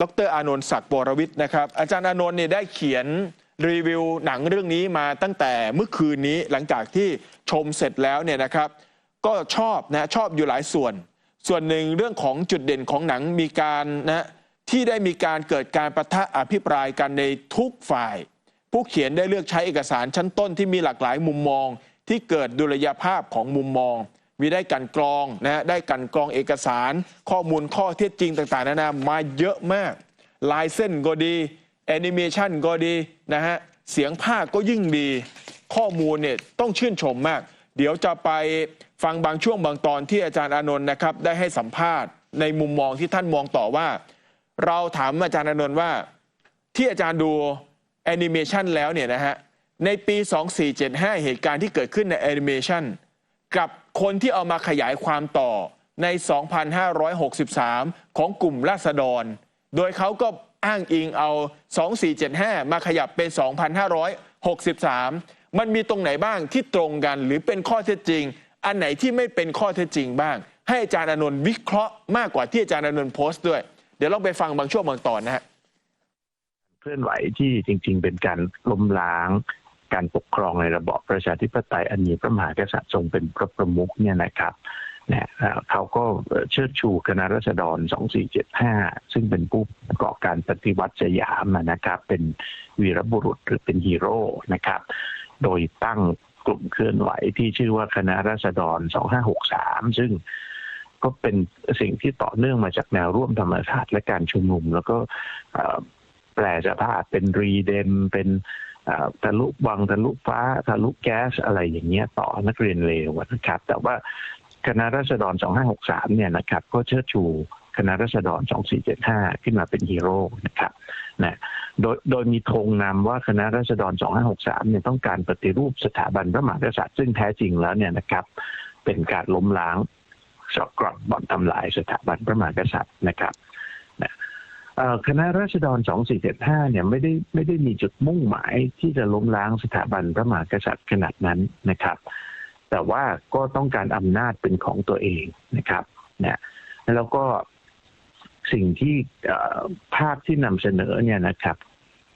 ดรอานนท์ศักดิ์วรวิทย์นะครับ อาจารย์อานนท์เนี่ยได้เขียนรีวิวหนังเรื่องนี้มาตั้งแต่เมื่อคืนนี้หลังจากที่ชมเสร็จแล้วเนี่ยนะครับ ก็ชอบนะชอบอยู่หลายส่วน ส่วนหนึ่งเรื่องของจุดเด่นของหนังมีการนะที่ได้มีการเกิดการประทะอภิปรายกันในทุกฝ่าย ผู้เขียนได้เลือกใช้เอกสารชั้นต้นที่มีหลากหลายมุมมอง ที่เกิดดุลยภาพของมุมมอง มีได้กันกรองนะฮะได้กันกรองเอกสาร ข้อมูลข้อเท็จจริงต่างๆนานามาเยอะมาก ลายเส้นก็ดีแอนิเมชันก็ดีนะฮะเสียงภาคก็ยิ่งดี ข้อมูลเนี่ยต้องชื่นชมมาก เดี๋ยวจะไปฟังบางช่วงบางตอนที่อาจารย์อานนท์นะครับได้ให้สัมภาษณ์ในมุมมองที่ท่านมองต่อว่า เราถามอาจารย์อานนท์ว่า ที่อาจารย์ดูแอนิเมชันแล้วเนี่ยนะฮะในปี 2475 เหตุการณ์ที่เกิดขึ้นในแอนิเมชัน กับคนที่เอามาขยายความต่อใน 2563 ของกลุ่มราษฎร โดยเขาก็อ้างอิงเอา 2475 มาขยับเป็น 2563 มันมีตรงไหนบ้างที่ตรงกันหรือเป็นข้อเท็จจริง อันไหนที่ไม่เป็นข้อเท็จจริงบ้าง ให้อาจารย์อนนท์วิเคราะห์มากกว่าที่อาจารย์อนนท์โพสต์ด้วย เดี๋ยวลองไปฟังบางช่วงบางตอนนะฮะ เคลื่อนไหวที่จริง ๆ เป็นการล้มล้าง การปกครองในระบอบประชาธิปไตยอันมีพระมหากษัตริย์ทรงเป็นพระประมุขเนี่ยนะครับเนี่ยเขาก็เชิดชูคณะรัษฎร 2475 ซึ่งเป็นผู้ประกอบการปฏิวัติสยามนะครับ เป็นวีรบุรุษหรือเป็นฮีโร่นะครับ โดยตั้งกลุ่มเคลื่อนไหวที่ชื่อว่าคณะรัษฎร 2563 ซึ่งก็เป็นสิ่งที่ต่อเนื่องมาจากแนวร่วมธรรมศาตร์และการชุมนุม แล้วก็แปลสภาพเป็นรีเดมเป็น ทะลุวังทะลุฟ้าทะลุแก๊สอะไรอย่างเงี้ยต่อนักเรียนเลวนะครับ แต่ว่าคณะรัษฎร 2563 เนี่ยนะครับ ก็เชิดชูคณะรัษฎร 2475 ขึ้นมาเป็นฮีโร่นะครับนะโดยโดยมีธงนำว่าคณะรัษฎร 2563 เนี่ยต้องการปฏิรูปสถาบันพระมหากษัตริย์ซึ่งแท้จริงแล้วเนี่ยนะครับ เป็นการล้มล้างสกรอตบ่อนทำลายสถาบันพระมหากษัตริย์นะครับ คณะราษฎร 2475 เนี่ยไม่ได้ไม่ได้มีจุดมุ่งหมายที่จะล้มล้างสถาบันพระมหากษัตริย์ขนาดนั้นนะครับ แต่ว่าก็ต้องการอำนาจเป็นของตัวเองนะครับนะแล้วก็สิ่งที่ภาพที่นำเสนอเนี่ยนะครับ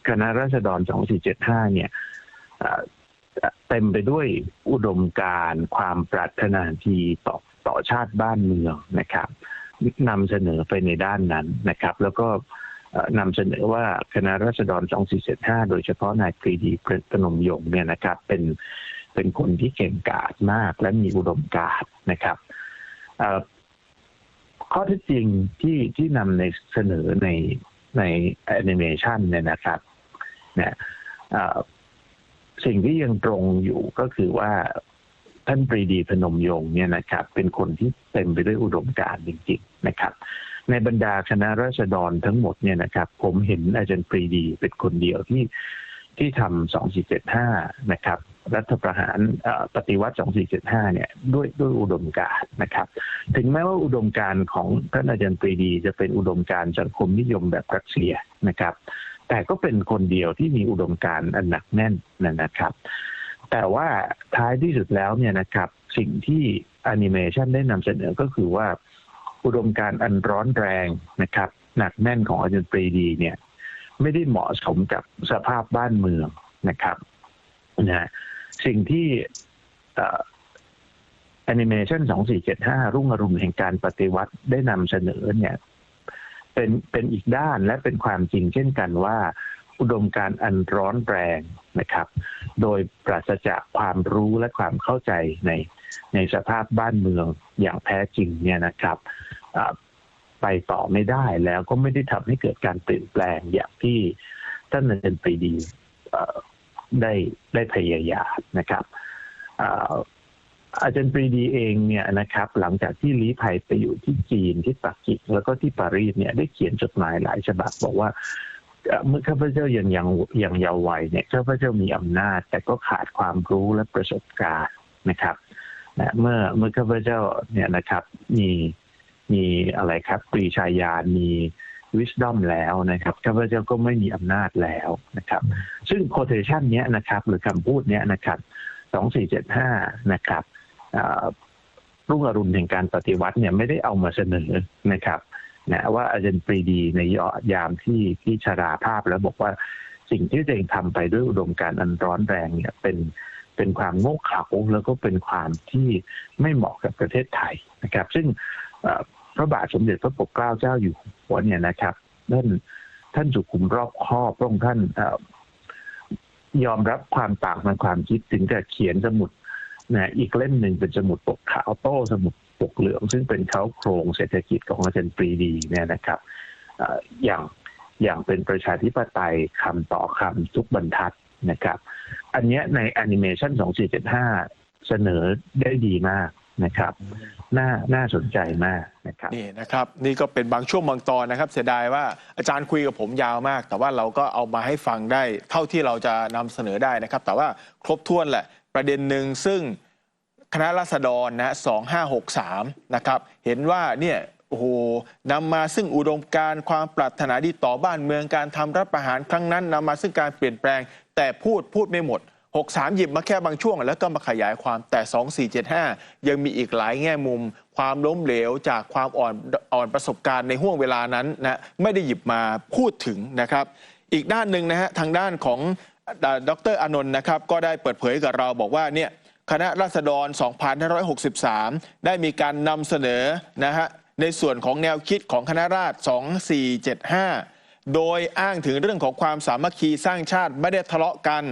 คณะราษฎร 2475 เนี่ยเต็มไปด้วยอุดมการความปรารถนาดีต่อต่อชาติบ้านเมืองนะครับ นำเสนอไปในด้านนั้นนะครับ แล้วก็นำเสนอว่าคณะรัษฎร 2475 โดยเฉพาะนายปรีดีพนมยงเนี่ยนะครับ เป็นเป็นคนที่เก่งกาจมากและมีอุดมการนะครับข้อท็จจริงที่ที่นำในเสนอในในแอนิเมชันเนี่ยนะครับเนี่ยสิ่งที่ยังตรงอยู่ก็คือว่า ท่านปรีดีพนมยงค์เนี่ยนะครับ เป็นคนที่เต็มไปด้วยอุดมการณ์จริงๆนะครับ ในบรรดาคณะราษฎรทั้งหมดเนี่ยนะครับ ผมเห็นอาจารย์ปรีดีเป็นคนเดียวที่ที่ทำ2475นะครับ รัฐประหารปฏิวัติ 2475 เนี่ยด้วยด้วยอุดมการณ์นะครับ ถึงแม้ว่าอุดมการณ์ของท่านอาจารย์ปรีดี จะเป็นอุดมการณ์สังคมนิยมแบบรัสเซียนะครับ แต่ก็เป็นคนเดียวที่มีอุดมการณ์อันหนักแน่นนะครับ แต่ว่าท้ายที่สุดแล้วเนี่ยนะครับสิ่งที่แอนิเมชันได้นำเสนอก็คือว่า อุดมการอันร้อนแรงนะครับ หนักแน่นของอาจารย์ปรีดีเนี่ย ไม่ได้เหมาะสมกับสภาพบ้านเมืองนะครับนะสิ่งที่แอนิเมชัน2475รุ่งอรุณแห่งการปฏิวัติได้นำเสนอเนี่ย เป็นเป็นอีกด้านและเป็นความจริงเช่นกันว่า อุดมการอันร้อนแรงนะครับ โดยปราศจากความรู้และความเข้าใจในในสภาพบ้านเมืองอย่างแท้จริงเนี่ยนะครับไปต่อไม่ได้แล้วก็ไม่ได้ทำให้เกิดการเปลี่ยนแปลงอย่างที่ท่านอาจารย์ปรีดีได้ได้พยายามนะครับอาจารย์ปรีดีเองเนี่ยนะครับ หลังจากที่ลี้ภัยไปอยู่ที่จีนที่ปักกิ่งแล้วก็ที่ปารีสเนี่ยได้เขียนจดหมายหลายฉบับบอกว่า ข้าพเจ้ายังยังยังเยาว์วัยเนี่ยข้าพเจ้ามีอำนาจ แต่ก็ขาดความรู้และประสบการณ์นะครับนะเมื่อเมื่อข้าพเจ้าเนี่ยนะครับมีมีอะไรครับปรีชาญาณมีวิส d อมแล้วนะครับข้าพเจ้าก็ไม่มีอำนาจแล้วนะครับ ซึ่งโคเทชันเนี้ยนะครับหรือคำพูดเนี้ยนะครับสองสี่เจ็ดห้านะครับรุ่งอรุณแห่งการปฏิวัติเนี่ยไม่ได้เอามาเสนอนะครับ นะว่าอาจารย์ปรีดีในยามที่ที่ชราภาพแล้วบอกว่าสิ่งที่ตัวเองทำไปด้วยอุดมการณ์อันร้อนแรงเนี่ยเป็นเป็นความโง่เขลาแล้วก็เป็นความที่ไม่เหมาะกับประเทศไทยนะครับ ซึ่งพระบาทสมเด็จพระปกเกล้าเจ้าอยู่หัวเนี่ยนะครับท่านท่านสุขุมรอบคอบพระองค์ท่านอยอมรับความต่างทางความคิดถึงจะเขียนสมุดนะอีกเล่มหนึ่งเป็นสมุดปกขาวโต้สมุด ปกเหลือง ซึ่งเป็นเขาโครงเศรษฐกิจของอาจารย์ปรีดีเนี่ยนะครับอย่างอย่างเป็นประชาธิปไตยคำต่อคำทุกบรรทัดนะครับ อันนี้ในแอนิเมชัน2475 เสนอได้ดีมากนะครับน่าน่าสนใจมากนะครับนี่นะครับ นี่ก็เป็นบางช่วงบางตอนนะครับ เสียดายว่าอาจารย์คุยกับผมยาวมาก แต่ว่าเราก็เอามาให้ฟังได้ เท่าที่เราจะนำเสนอได้นะครับ แต่ว่าครบถ้วนแหละประเด็นหนึ่งซึ่ง คณะรัษฎรนะ2563นะครับ เห็นว่าเนี่ยโอ้โหนำมาซึ่งอุดมการณ์ความปรารถนาดีต่อบ้านเมืองการทำรัฐประหารครั้งนั้นนำมาซึ่งการเปลี่ยนแปลง แต่พูดพูดไม่หมด 63 หยิบมาแค่บางช่วง แล้วก็มาขยายความแต่ 2475 ยังมีอีกหลายแง่มุม ความล้มเหลวจากความอ่อนอ่อนประสบการณ์ในห่วงเวลานั้นนะไม่ได้หยิบมาพูดถึงนะครับ อีกด้านหนึ่งนะฮะทางด้านของดรอนนท์นะครับก็ได้เปิดเผยกับเราบอกว่าเนี่ย คณะราษฎร 2563 ได้มีการนำเสนอนะฮะในส่วนของแนวคิดของคณะราษฎร 2475 โดยอ้างถึงเรื่องของความสามัคคีสร้างชาติไม่ได้ทะเลาะกัน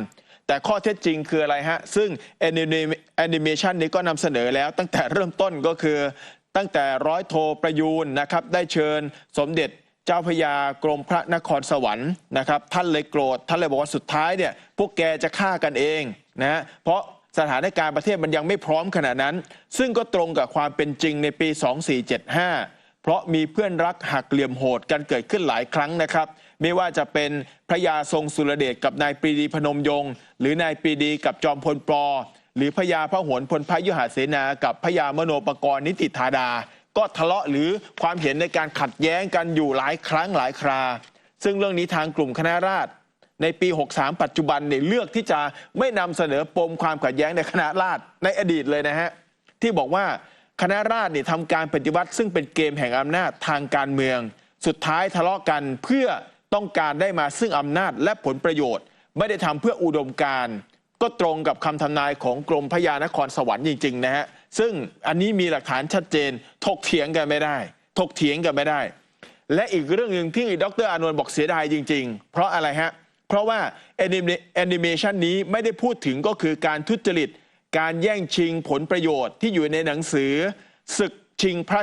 แต่ข้อเท็จจริงคืออะไรฮะ ซึ่งแอนิเมชันนี้ก็นำเสนอแล้วตั้งแต่เริ่มต้นก็คือ ตั้งแต่ร้อยโทประยูนนะครับ ได้เชิญสมเด็จเจ้าพยากรมพระนครสวรรค์นะครับ ท่านเลยโกรธท่านเลยบอกว่าสุดท้ายเนี่ยพวกแกจะฆ่ากันเองนะเพราะ สถานการณ์ประเทศมันยังไม่พร้อมขนาดนั้น ซึ่งก็ตรงกับความเป็นจริงในปี 2475 เพราะมีเพื่อนรักหักเหลี่ยมโหดกันเกิดขึ้นหลายครั้งนะครับ ไม่ว่าจะเป็นพระยาทรงสุรเดชกับนายปรีดีพนมยงค์หรือนายปรีดีกับจอมพลปลอหรือพญาพระหวนพลพยุหเสนา กับพญามโนปกรณ์นิติธาดา ก็ทะเลาะหรือความเห็นในการขัดแย้งกันอยู่หลายครั้งหลายครา ซึ่งเรื่องนี้ทางกลุ่มคณะราษฎร ในปี 63 ปัจจุบันเนี่ยเลือกที่จะไม่นำเสนอปมความขัดแย้งในคณะราษฎรในอดีตเลยนะฮะที่บอกว่าคณะราษฎรเนี่ยทำการปฏิวัติ ซึ่งเป็นเกมแห่งอำนาจทางการเมือง สุดท้ายทะเลาะกันเพื่อต้องการได้มาซึ่งอำนาจและผลประโยชน์ ไม่ได้ทำเพื่ออุดมการก็ตรงกับคำทำนายของกรมพระยานครสวรรค์จริงๆนะฮะซึ่งอันนี้มีหลักฐานชัดเจนถกเถียงกันไม่ได้ ถกเถียงกันไม่ได้ และอีกเรื่องหนึ่งที่ดรอานนท์บอกเสียดายจริง ๆ เพราะอะไรฮะเพราะว่าแอนิเมชันนี้ไม่ได้พูดถึงก็คือการทุจริต การแย่งชิงผลประโยชน์ที่อยู่ในหนังสือ ศึกชิงพระ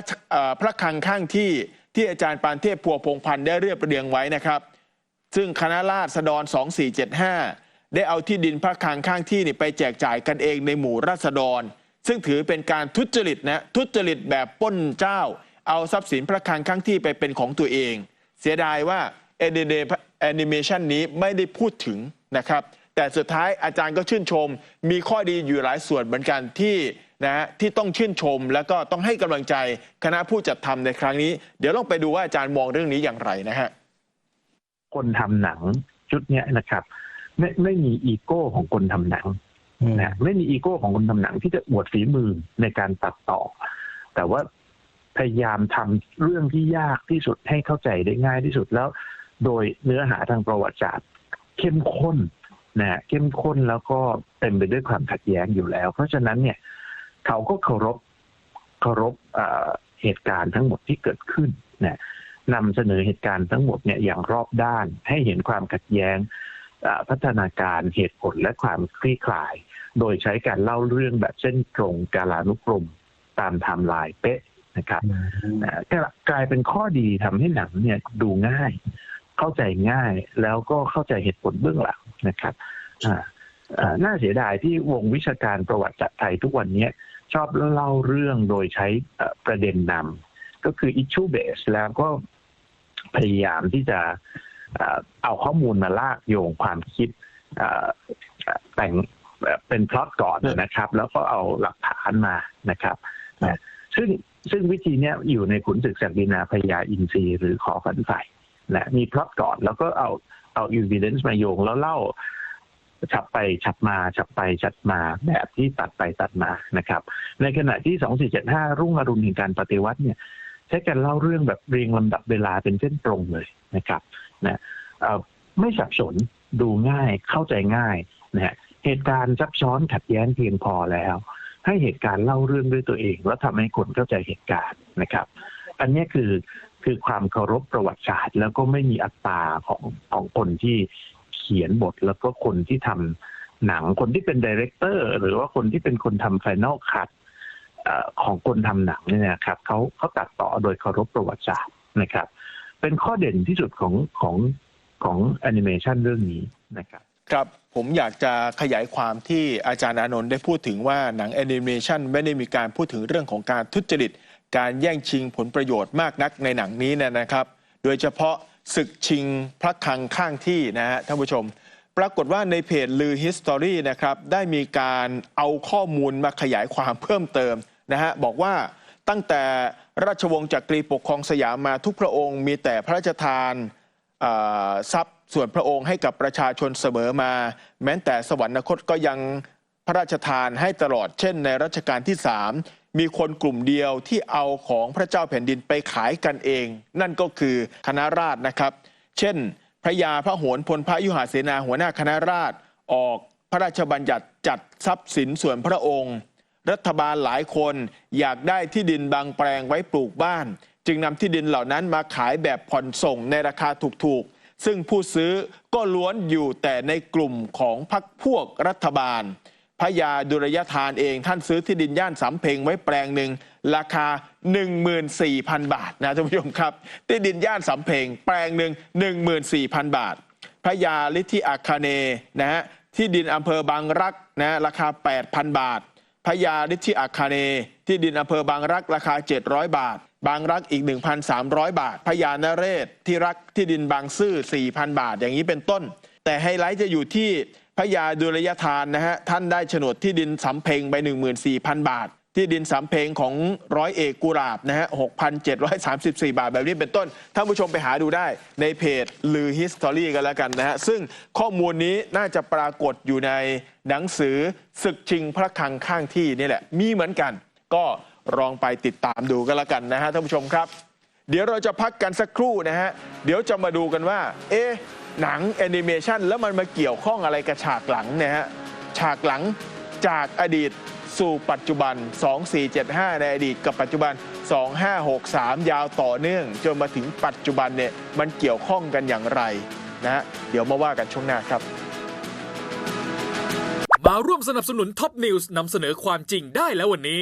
พระคลังข้างที่ที่อาจารย์ปานเทพพัวพงพันธ์ได้เรียบเรียงไว้นะครับ ซึ่งคณะราษฎร 2475 ได้เอาที่ดินพระคลังข้างที่นี่ไปแจกจ่ายกันเองในหมู่ราษฎร ซึ่งถือเป็นการทุจริตนะทุจริตแบบป้นเจ้า เอาทรัพย์สินพระคลังข้างที่ไปเป็นของตัวเอง เสียดายว่าแอนิเม แอนิเมชันนี้ไม่ได้พูดถึงนะครับ แต่สุดท้ายอาจารย์ก็ชื่นชม มีข้อดีอยู่หลายส่วนเหมือนกันที่นะฮะที่ต้องชื่นชม แล้วก็ต้องให้กำลังใจคณะผู้จัดทำในครั้งนี้ เดี๋ยวลองไปดูว่าอาจารย์มองเรื่องนี้อย่างไรนะฮะคนทำหนังชุดเนี้ยนะครับ ไม่ไม่มีอีโก้ของคนทำหนังนะไม่มีอีโก้ของคนทำหนังที่จะอวดฝีมือในการตัดต่อ แต่ว่าพยายามทำเรื่องที่ยากที่สุดให้เข้าใจได้ง่ายที่สุดแล้ว โดยเนื้อหาทางประวัติศาสตร์เข้มข้นนะเข้มข้นแล้วก็เต็มไปด้วยความขัดแย้งอยู่แล้ว เพราะฉะนั้นเนี่ยเขาก็เคารพเคารพเอ่อเหตุการณ์ทั้งหมดที่เกิดขึ้นนะนำเสนอเหตุการณ์ทั้งหมดเนี่ยอย่างรอบด้าน ให้เห็นความขัดแย้งพัฒนาการเหตุผลและความคลี่คลาย โดยใช้การเล่าเรื่องแบบเส้นตรงกาลานุกรมตามไทม์ไลน์เป๊ะนะครับนะก็กลายเป็นข้อดีทำให้หนังเนี่ยดูง่าย เข้าใจง่ายแล้วก็เข้าใจเหตุผลเบื้องหลังนะครับน่าเสียดายที่วงวิชาการประวัติศาสตร์ไทยทุกวันนี้ชอบเล่าเรื่องโดยใช้ประเด็นนำก็คือ issue base แล้วก็พยายามที่จะเอาข้อมูลมาลากโยงความคิดแต่งเป็นพล็อตก่อนนะครับ แล้วก็เอาหลักฐานมานะครับซึ่งซึ่งวิธีนี้อยู่ในขุนศึกศักดินาพญาอินทรีย์หรือขอฝันไฟ นะมีพล็อตก่อน แล้วก็เอาเอา evidence มาโยงแล้วเล่าฉับไปฉับมาฉับไปฉับมาแบบที่ตัดไปตัดมานะครับ ในขณะที่ 2475 รุ่งอรุณแห่งการปฏิวัติเนี่ย ใช้การเล่าเรื่องแบบเรียงลำดับเวลาเป็นเส้นตรงเลยนะครับนะเอ่อไม่สับสนดูง่ายเข้าใจง่ายนะฮะเหตุการณ์ซับซ้อนขัดแย้งเพียงพอแล้ว ให้เหตุการณ์เล่าเรื่องด้วยตัวเอง แล้วทำให้คนเข้าใจเหตุการณ์นะครับ อันนี้คือ คือความเคารพประวัติศาสตร์ แล้วก็ไม่มีอัตราของของคนที่เขียนบทแล้วก็คนที่ทำหนังคนที่เป็นดีเรคเตอร์ หรือว่าคนที่เป็นคนทำไฟนอลคัตของคนทำหนังเนี่ยนะครับเขาเขาตัดต่อโดยเคารพประวัติศาสตร์นะครับ เป็นข้อเด่นที่สุดของของของแอนิเมชันเรื่องนี้นะครับครับผมอยากจะขยายความที่อาจารย์อานนท์ได้พูดถึงว่าหนังแอนิเมชันไม่ได้มีการพูดถึงเรื่องของการทุจริต การแย่งชิงผลประโยชน์มากนักในหนังนี้เนยนะครับ โดยเฉพาะศึกชิงพระคลังข้างที่นะฮะท่านผู้ชม ปรากฏว่าในเพจลือ History นะครับได้มีการเอาข้อมูลมาขยายความเพิ่มเติมนะฮะบอกว่าตั้งแต่ราชวงศ์จักรีปกครองสยามมาทุกพระองค์มีแต่พระราชทานทรัพย์ส่วนพระองค์ให้กับประชาชนเสมอมา แม้แต่สวรรคตก็ยังพระราชทานให้ตลอดเช่นในรัชกาลที่ 3 มีคนกลุ่มเดียวที่เอาของพระเจ้าแผ่นดินไปขายกันเอง นั่นก็คือคณะราษฎรนะครับ เช่น พระยาพระโหนพลพระยุหเสนาหัวหน้าคณะราษฎรออกพระราชบัญญัติจัดทรัพย์สินส่วนพระองค์ รัฐบาลหลายคนอยากได้ที่ดินบางแปลงไว้ปลูกบ้าน จึงนำที่ดินเหล่านั้นมาขายแบบผ่อนส่งในราคาถูกๆ ซึ่งผู้ซื้อก็ล้วนอยู่แต่ในกลุ่มของพรรคพวกรัฐบาล พระยาดุรยทานเองท่านซื้อที่ดินย่านสำเพ็งไว้แปลงหนึ่งราคา 14,000 บาทนะท่านผู้ชมครับ ที่ดินย่านสำเพ็งแปลงหนึ่ง14,000 บาท พระยาลิทธิอาคาเนนะฮะที่ดินอำเภอบางรักนะราคา 8,000 บาทพญาฤทธิอาคาเน ที่ดินอำเภอบางรักราคา 700 บาท บางรักอีก 1,300 บาทพญานเรศที่รักที่ดินบางซื่อ4,000 บาท อย่างนี้เป็นต้น แต่ไฮไลท์จะอยู่ที่ พญาดุลยทานนะฮะท่านได้โฉนดที่ดินสำเพ็งไป 14,000 บาท ที่ดินสำเพ็งของร้อยเอกกุหลาบนะฮะ 6,734 บาทแบบนี้เป็นต้น ท่านผู้ชมไปหาดูได้ในเพจลือ History กันแล้วกันนะฮะ ซึ่งข้อมูลนี้น่าจะปรากฏอยู่ในหนังสือศึกชิงพระคลังข้างที่นี่แหละ มีเหมือนกัน ก็ลองไปติดตามดูกันแล้วกันนะฮะท่านผู้ชมครับ เดี๋ยวเราจะพักกันสักครู่นะฮะ เดี๋ยวจะมาดูกันว่า เอ๊ะ หนังแอนิเมชันแล้วมันมาเกี่ยวข้องอะไรกับฉากหลังเนี่ยฮะ ฉากหลังจากอดีตสู่ปัจจุบัน 2475 ในอดีตกับปัจจุบัน 2563 ยาวต่อเนื่อง จนมาถึงปัจจุบันเนี่ยมันเกี่ยวข้องกันอย่างไรนะฮะ เดี๋ยวมาว่ากันช่วงหน้าครับ มาร่วมสนับสนุนท็อปนิวส์นำเสนอความจริงได้แล้ววันนี้